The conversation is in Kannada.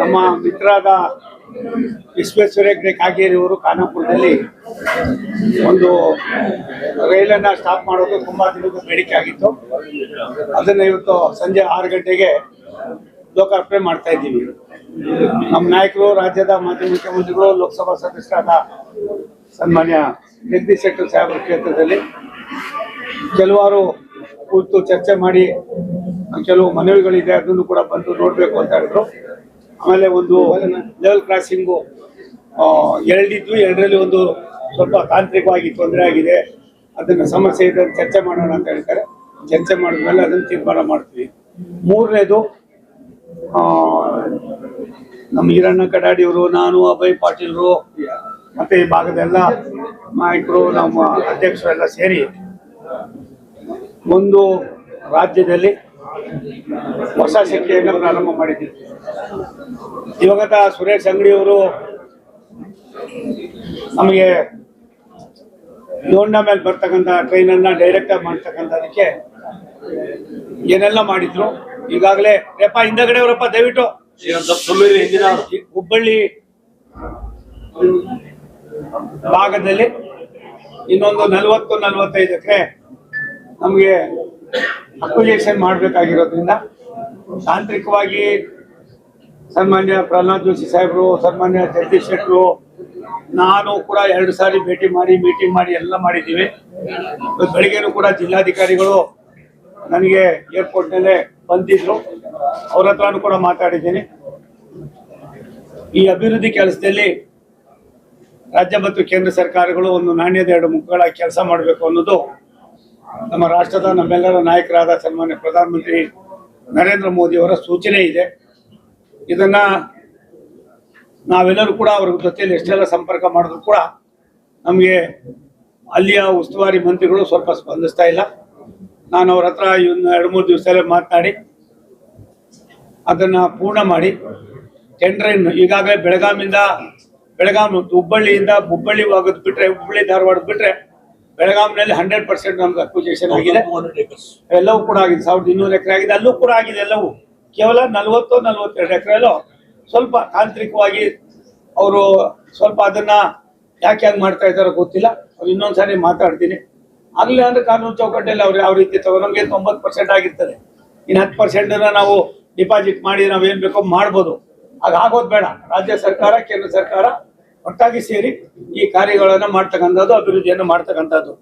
ನಮ್ಮ ಮಿತ್ರರಾದ ವಿಶ್ವೇಶ್ವರ ಹೆಗ್ಡೆ ಕಾಗೇರಿ ಅವರು ಖಾನಾಪುರದಲ್ಲಿ ಒಂದು ರೈಲನ್ನ ಸ್ಟಾಪ್ ಮಾಡೋದು ತುಂಬ ದಿನದ ಬೇಡಿಕೆ ಆಗಿತ್ತು. ಅದನ್ನ ಇವತ್ತು ಸಂಜೆ ಆರು ಗಂಟೆಗೆ ಲೋಕಾರ್ಪಣೆ ಮಾಡ್ತಾ ಇದ್ದೀವಿ. ನಮ್ಮ ನಾಯಕರು, ರಾಜ್ಯದ ಮಾಜಿ ಮುಖ್ಯಮಂತ್ರಿಗಳು, ಲೋಕಸಭಾ ಸದಸ್ಯರಾದ ಸನ್ಮಾನ್ಯ ಜಗದೀಶ್ ಶೆಟ್ಟರ್ ಸಾಹೇಬರ ಕ್ಷೇತ್ರದಲ್ಲಿ ಕೆಲವಾರು ಕೂತು ಚರ್ಚೆ ಮಾಡಿ ಕೆಲವು ಮನವಿಗಳಿದೆ ಅದನ್ನು ಕೂಡ ಬಂದು ನೋಡಬೇಕು ಅಂತ ಹೇಳಿದ್ರು. ಆಮೇಲೆ ಒಂದು ಲೆವೆಲ್ ಕ್ರಾಸಿಂಗು ಎರಡಿದ್ದು ಎರಡರಲ್ಲಿ ಒಂದು ಸ್ವಲ್ಪ ತಾಂತ್ರಿಕವಾಗಿ ತೊಂದರೆ ಆಗಿದೆ. ಅದನ್ನ ಸಮಸ್ಯೆ ಇದೆ ಚರ್ಚೆ ಮಾಡೋಣ ಅಂತ ಹೇಳ್ತಾರೆ. ಚರ್ಚೆ ಮಾಡಿದ್ಮೇಲೆ ಅದನ್ನು ತೀರ್ಮಾನ ಮಾಡ್ತೀವಿ. ಮೂರನೇದು ನಮ್ಮ ಈರಣ್ಣ ಕಡಾಡಿಯವರು, ನಾನು, ಅಭಯ್ ಪಾಟೀಲ್ರು, ಮತ್ತೆ ಈ ಭಾಗದ ಎಲ್ಲ ನಾಯಕರು, ನಮ್ಮ ಅಧ್ಯಕ್ಷರೆಲ್ಲ ಸೇರಿ ಒಂದು ರಾಜ್ಯದಲ್ಲಿ ಹೊಸ ಶಕ್ತಿಯನ್ನು ಪ್ರಾರಂಭ ಮಾಡಿದ್ದೀವಿ ಇವಾಗ ಸುರೇಶ್ ಅಂಗಡಿಯವರು ನಮಗೆ ಲೋಂಡ ಮೇಲೆ ಬರ್ತಕ್ಕಂಥ ಟ್ರೈನನ್ನು ಡೈರೆಕ್ಟ್ ಆಗಿ ಮಾಡ್ತಕ್ಕಂಥದಕ್ಕೆ ಏನೆಲ್ಲ ಮಾಡಿದ್ರು. ಈಗಾಗಲೇ ರೇಪ ಹಿಂದಗಡೆ ಅವರಪ್ಪ, ದಯವಿಟ್ಟು ಹುಬ್ಬಳ್ಳಿ ಭಾಗದಲ್ಲಿ ಇನ್ನೊಂದು ನಲವತ್ತು ನಲವತ್ತೈದು ಎಕರೆ ನಮಗೆ ಅಕ್ವಿಜೇಷನ್ ಮಾಡಬೇಕಾಗಿರೋದ್ರಿಂದ ತಾಂತ್ರಿಕವಾಗಿ ಸನ್ಮಾನ್ಯ ಪ್ರಹ್ಲಾದ್ ಜೋಶಿ ಸಾಹೇಬರು, ಸನ್ಮಾನ್ಯ ಜಗದೀಶ್ ಶೆಟ್ಟರು, ನಾನು ಕೂಡ ಎರಡು ಸಾರಿ ಭೇಟಿ ಮಾಡಿ ಮೀಟಿಂಗ್ ಮಾಡಿ ಎಲ್ಲ ಮಾಡಿದ್ದೀವಿ. ಬೆಳಿಗ್ಗೆನೂ ಕೂಡ ಜಿಲ್ಲಾಧಿಕಾರಿಗಳು ನನಗೆ ಏರ್ಪೋರ್ಟ್ನಲ್ಲೇ ಬಂದಿದ್ರು. ಅವ್ರ ಹತ್ರನೂ ಕೂಡ ಮಾತಾಡಿದ್ದೀನಿ. ಈ ಅಭಿವೃದ್ಧಿ ಕೆಲಸದಲ್ಲಿ ರಾಜ್ಯ ಮತ್ತು ಕೇಂದ್ರ ಸರ್ಕಾರಗಳು ಒಂದು ನಾಣ್ಯದ ಎರಡು ಮುಖಗಳಾಗಿ ಕೆಲಸ ಮಾಡಬೇಕು ಅನ್ನೋದು ನಮ್ಮ ರಾಷ್ಟ್ರದ ನಮ್ಮೆಲ್ಲರ ನಾಯಕರಾದ ಸನ್ಮಾನ್ಯ ಪ್ರಧಾನಮಂತ್ರಿ ನರೇಂದ್ರ ಮೋದಿ ಅವರ ಸೂಚನೆ ಇದೆ. ಇದನ್ನ ನಾವೆಲ್ಲರೂ ಕೂಡ ಅವ್ರ ಜೊತೆಯಲ್ಲಿ ಎಷ್ಟೆಲ್ಲ ಸಂಪರ್ಕ ಮಾಡಿದ್ರು ಕೂಡ ನಮಗೆ ಅಲ್ಲಿಯ ಉಸ್ತುವಾರಿ ಮಂತ್ರಿಗಳು ಸ್ವಲ್ಪ ಸ್ಪಂದಿಸ್ತಾ ಇಲ್ಲ. ನಾನು ಅವ್ರ ಹತ್ರ ಇವನ್ನ ಎರಡು ಮೂರು ದಿವಸದಲ್ಲೇ ಮಾತನಾಡಿ ಅದನ್ನ ಪೂರ್ಣ ಮಾಡಿ. ಟೆಂಡ್ರನ್ನು ಈಗಾಗಲೇ ಬೆಳಗಾಮಿಂದ ಬೆಳಗಾಮ್ ಹುಬ್ಬಳ್ಳಿಯಿಂದ, ಹುಬ್ಬಳ್ಳಿ ಹೋಗೋದು ಬಿಟ್ರೆ ಹುಬ್ಬಳ್ಳಿ ಧಾರವಾಡ ಬಿಟ್ರೆ ಬೆಳಗಾಂನಲ್ಲಿ ಹಂಡ್ರೆಡ್ ಪರ್ಸೆಂಟ್ ನಮ್ಗೆ ಅಕ್ವಿಜೇಷನ್ ಆಗಿದೆ. ಎಲ್ಲವೂ ಕೂಡ ಆಗಿದೆ. ಸಾವಿರದ ಇನ್ನೂರು ಎಕರೆ ಆಗಿದೆ. ಅಲ್ಲೂ ಕೂಡ ಆಗಿದೆ ಎಲ್ಲವೂ. ಕೇವಲ ನಲವತ್ತು ನಲವತ್ತೆರಡು ಎಕರೆಲ್ಲೋ ಸ್ವಲ್ಪ ತಾಂತ್ರಿಕವಾಗಿ ಅವರು ಸ್ವಲ್ಪ ಅದನ್ನ ಯಾಕೆ ಹಂಗೆ ಮಾಡ್ತಾ ಇದ್ದಾರೋ ಗೊತ್ತಿಲ್ಲ. ಅವ್ರು ಇನ್ನೊಂದ್ಸಾರಿ ಮಾತಾಡ್ತೀನಿ. ಆಗಲೇ ಅಂದ್ರೆ ಕಾನೂನು ಚೌಕಟ್ಟಲ್ಲಿ ಅವ್ರು ಯಾವ ರೀತಿ ತಗೋ ನಮಗೆ ತೊಂಬತ್ತು ಪರ್ಸೆಂಟ್ ಆಗಿರ್ತದೆ. ಇನ್ನು ಹತ್ತು ಪರ್ಸೆಂಟನ್ನ ನಾವು ಡಿಪಾಸಿಟ್ ಮಾಡಿ ನಾವು ಏನು ಬೇಕೋ ಮಾಡ್ಬೋದು. ಹಾಗಾಗೋದು ಆಗೋದು ಬೇಡ. ರಾಜ್ಯ ಸರ್ಕಾರ ಕೇಂದ್ರ ಸರ್ಕಾರ ಒಟ್ಟಾಗಿ ಸೇರಿ ಈ ಕಾರ್ಯಗಳನ್ನು ಮಾಡ್ತಕ್ಕಂಥದ್ದು ಅಭಿವೃದ್ಧಿಯನ್ನು ಮಾಡ್ತಕ್ಕಂಥದ್ದು.